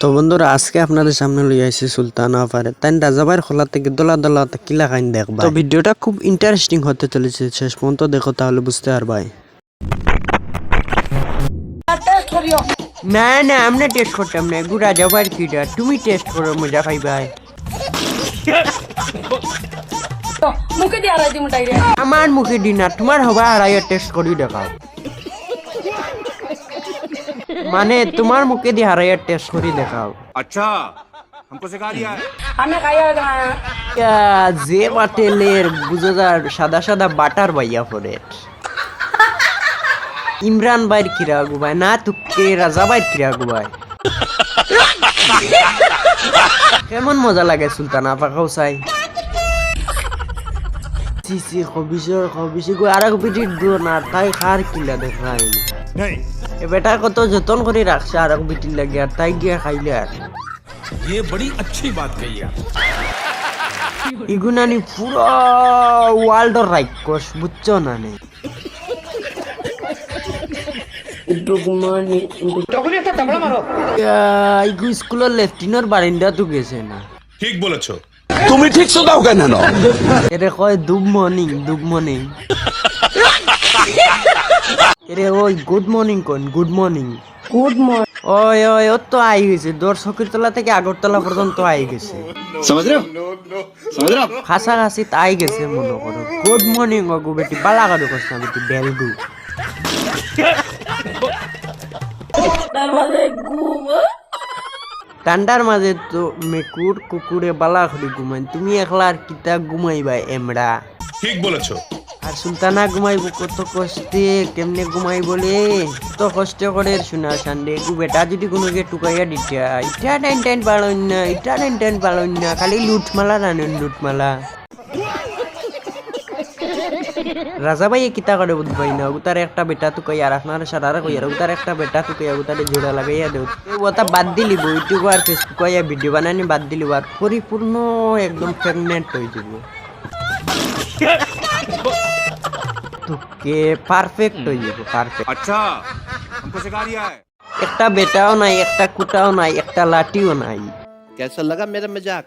তো বন্ধুরা আজকে আপনাদের সামনে লই আইছি সুলতান আফারে তাই রাজাবাইয়ের খোলা থেকে দোলা দোলা কিলা খাইন দেখবা তো ভিডিওটা খুব ইন্টারেস্টিং হতে চলেছে শেষ পর্যন্ত দেখো তাহলে বুঝতে পারবাই না না আমরা টেস্ট করতাম না। গু রাজাবাইয়ের কিটা তুমি টেস্ট করো মজা খাইবাই মুখে দিয়ে দিন আমার মুখে দিনা তোমার হবা আড়াইয়ের টেস্ট করি দেখাও। মানে তোমার মুখে দিয়ে হারাইয়া টেস্ট করে দেখাও। আচ্ছা যে বাটেলের বুঝোদার সাদা সাদা বাটার বাইয়া পরে। ইমরান বাইর কিরা গুবায় না তুকে রাজা বাইর কিরা গুবায়। কেমন মজা লাগে সুলতানা পাখাও চাই সিসি খবিসর খবিসি গো আর এক বিটির দো না তাই খার কিলা দেখাই नहीं এ বেটা কত যতন করে রাখছে আর এক বিটির লাগে আর তাই গিয়া খাইলে আর ये बड़ी अच्छी बात कही आप ইগুনানি পুরো ওয়ার্ল্ডর রাক্ষস বুঝছো না নে ইয়া, ইগু স্কুলের লেফটিনের বারিন্দা তো গেছে না ঠিক বলেছ। তুমি ঠিক দাও কেন? এটা কয় দুব মর্নিং দুব মর্নিং। এরে ওই গুড মর্নিং কোন গুড মর্নিং। Good morning. ওই ওই ও তো আই গেছে দর্শকের তলা থেকে আগরতলা পর্যন্ত আই গেছে। খাসা খাসি তাই গেছে মনে করো। গুড মর্নিং অগু বেটি বালা গাড়ু করছ না বেটি বেলগু ঘুম হ্যাঁ? কান্ডার মাঝে তো মেকুর কুকুরে বালা করে ঘুমাই। তুমি একলা আর কিতা ঘুমাইবা এমরা? ঠিক বলেছ। আর সুলতানা ঘুমাইব কত কষ্টে কেমনে ঘুমাই বলে তো কষ্ট করে শোনা সান্ডে। গু বেটা যদি কোনো গে টুকাইয়া দিতা ইটা টাইন টাইন পালন না ইটা টেন টাইন পালন না খালি লুটমালা রানেন লুটমালা। রাজা ভাই কিতা করে বুঝবাই না উতার একটা বেটা তো কই আর আপনার সারারা কই আর উতার একটা বেটা তো কই উতারে জোড়া লাগাইয়া দেও ওটা বাদ দিলি ইউটিউব আর ফেসবুক আর ভিডিও বানানি বাদ দিলি আর পরিপূর্ণ একদম প্রেগনেন্ট হয়ে যাব তোকে পারফেক্ট হয়ে যাবে পারফেক্ট अच्छा हमको सिखा दिया है একটা বেটাও নাই একটা কুটাও নাই একটা লাঠিও নাই कैसा लगा मेरा मजाक